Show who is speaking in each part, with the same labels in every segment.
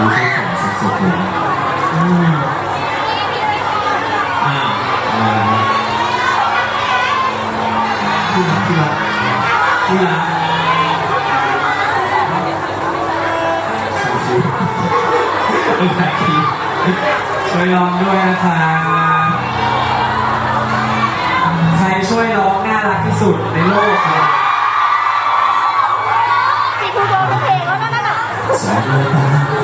Speaker 1: มีแค่สองแซกโซโฟน
Speaker 2: อืมอ่า
Speaker 1: อ่า
Speaker 2: พี่รักพี่รักพี่รักสองนช่วยร้องด้วยนะคะใครช่วยร้องน่ารักที่สุดในโลก
Speaker 3: ค
Speaker 1: รั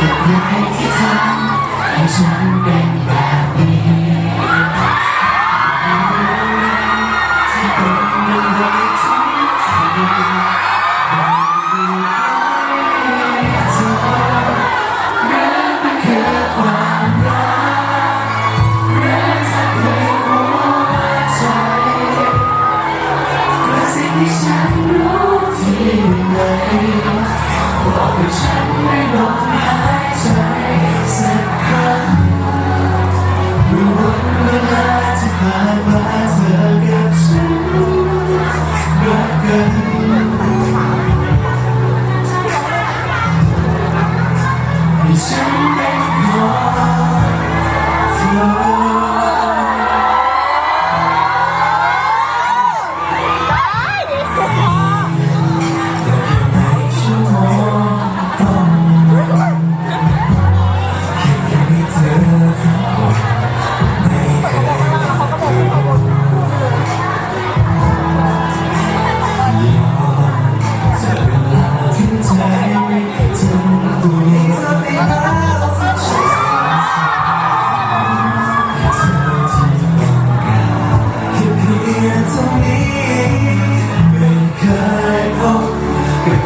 Speaker 1: กับใครที่ทำให้ฉันเป็นแบบนี้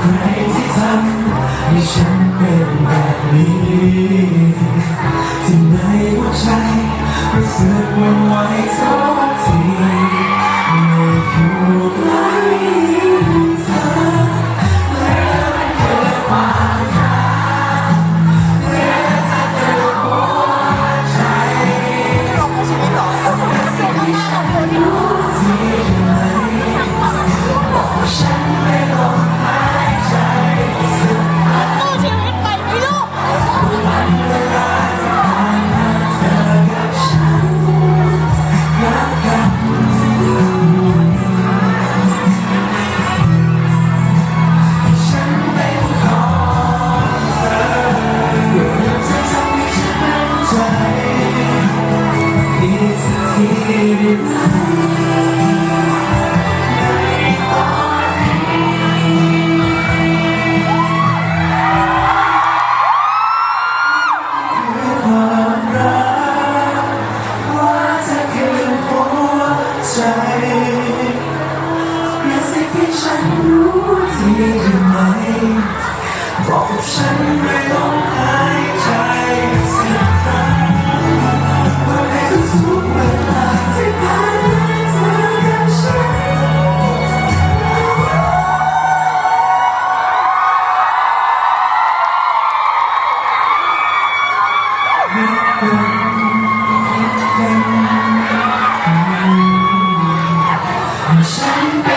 Speaker 1: ใครที่ทำให้ฉันเป็นแบบนี้ที่ในหัวใจรู้สึกมันไหวทุกทีไม่อยู่ไฉันไป
Speaker 3: ล
Speaker 1: องหายใจสักครั้งว่าในทุกๆเวลาที่ผ่านมาเธอกับฉันเป็นคนที่เป็นคนฉันไป